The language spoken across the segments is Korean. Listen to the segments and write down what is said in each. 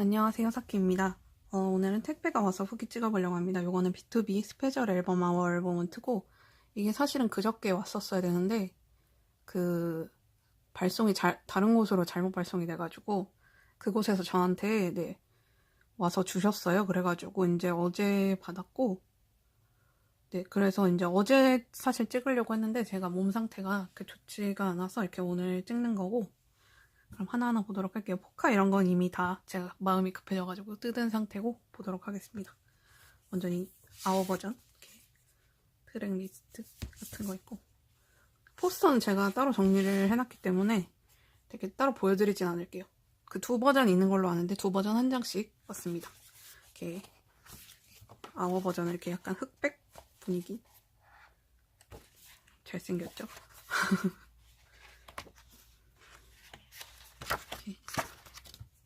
안녕하세요, 사키입니다. 어, 오늘은 택배가 와서 후기 찍어보려고 합니다. 요거는 B2B 스페셜 앨범 아워 앨범 트고 이게 사실은 그저께 왔었어야 되는데 그 발송이 잘 다른 곳으로 잘못 발송이 돼가지고 그곳에서 저한테 네 와서 주셨어요. 그래가지고 이제 어제 받았고 네 그래서 이제 어제 사실 찍으려고 했는데 제가 몸 상태가 그 좋지가 않아서 이렇게 오늘 찍는 거고 그럼 하나하나 보도록 할게요. 포카 이런 건 이미 다 제가 마음이 급해져가지고 뜯은 상태고 보도록 하겠습니다. 이 아워 버전 이렇게 트랙 리스트 같은 거 있고 포스터는 제가 따로 정리를 해놨기 때문에 되게 따로 보여드리진 않을게요. 그 두 버전 있는 걸로 아는데 두 버전 한 장씩 왔습니다. 이렇게 아워 버전은 이렇게 약간 흑백 분위기 잘생겼죠? 이렇게.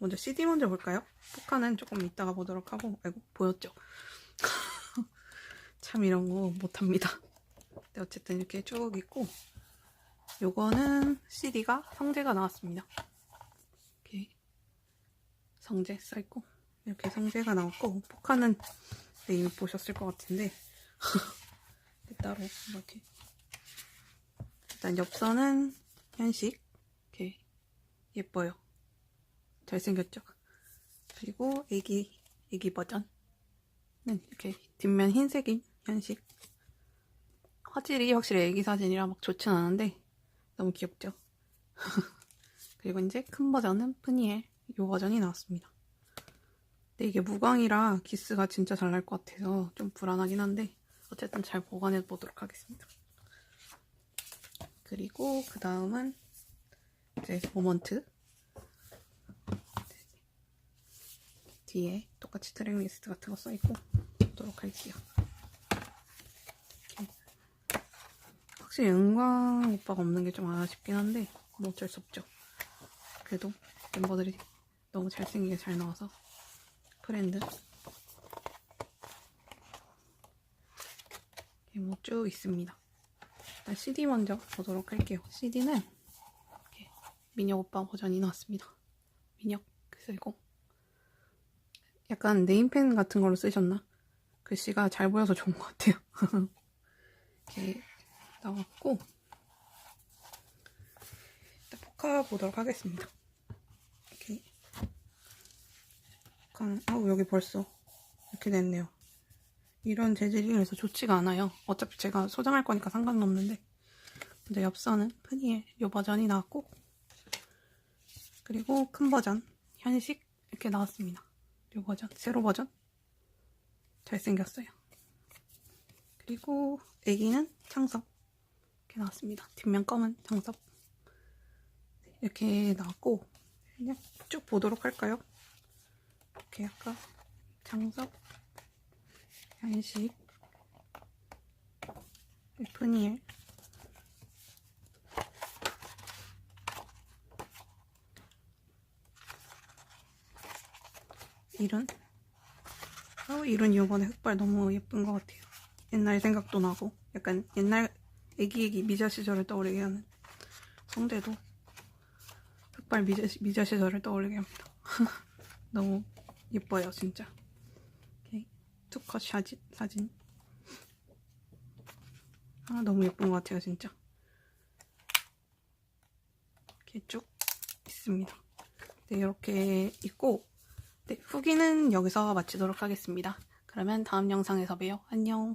먼저 CD 먼저 볼까요? 포카는 조금 이따가 보도록 하고 아이고 보였죠? 참 이런 거 못합니다. 네, 어쨌든 이렇게 쭉 있고 요거는 CD가 성재가 나왔습니다. 이렇게 성재 써있고 이렇게 성재가 나왔고 포카는 네, 이미 보셨을 것 같은데 따로 이렇게 일단 엽서는 현식 이렇게 예뻐요. 잘생겼죠? 그리고 애기 애기 버전은 이렇게 뒷면 흰색인 현식 화질이 확실히 애기 사진이라 막 좋진 않은데 너무 귀엽죠? 그리고 이제 큰 버전은 푸니엘 이 버전이 나왔습니다. 근데 이게 무광이라 기스가 진짜 잘 날 것 같아서 좀 불안하긴 한데 어쨌든 잘 보관해 보도록 하겠습니다. 그리고 그 다음은 이제 모먼트 뒤에 똑같이 트랙 리스트 같은 거 써있고 보도록 할게요. 이렇게. 확실히 은광 오빠가 없는 게 좀 아쉽긴 한데 뭐 어쩔 수 없죠. 그래도 멤버들이 너무 잘생기게 잘 나와서 프렌드 뭐쭉 있습니다. 일단 CD 먼저 보도록 할게요. CD는 민혁 오빠 버전이 나왔습니다. 민혁 쓰고 약간 네임펜 같은 걸로 쓰셨나? 글씨가 잘 보여서 좋은 것 같아요. 이렇게 나왔고 일단 포카 보도록 하겠습니다. 이렇게 포카는 아우 여기 벌써 이렇게 됐네요. 이런 재질이 그래서 좋지가 않아요. 어차피 제가 소장할 거니까 상관은 없는데 먼저 엽서는 푸니엘 요 버전이 나왔고 그리고 큰 버전 현식 이렇게 나왔습니다. 요 버전 세로 버전 잘생겼어요. 그리고 애기는 창섭 이렇게 나왔습니다. 뒷면 검은 창섭 이렇게 나왔고 그냥 쭉 보도록 할까요? 이렇게 약간 창섭 현식 푸니엘 이룬 어, 이룬 이번에 흑발 너무 예쁜 것 같아요. 옛날 생각도 나고. 약간 옛날 애기애기 미자 시절을 떠오르게 하는 성대도 흑발 미자, 미자 시절을 떠오르게 합니다. 너무 예뻐요 진짜. 이렇게 투컷 사진, 사진. 아 너무 예쁜 것 같아요 진짜. 이렇게 쭉 있습니다. 네 이렇게 있고 네, 후기는 여기서 마치도록 하겠습니다. 그러면 다음 영상에서 봬요. 안녕.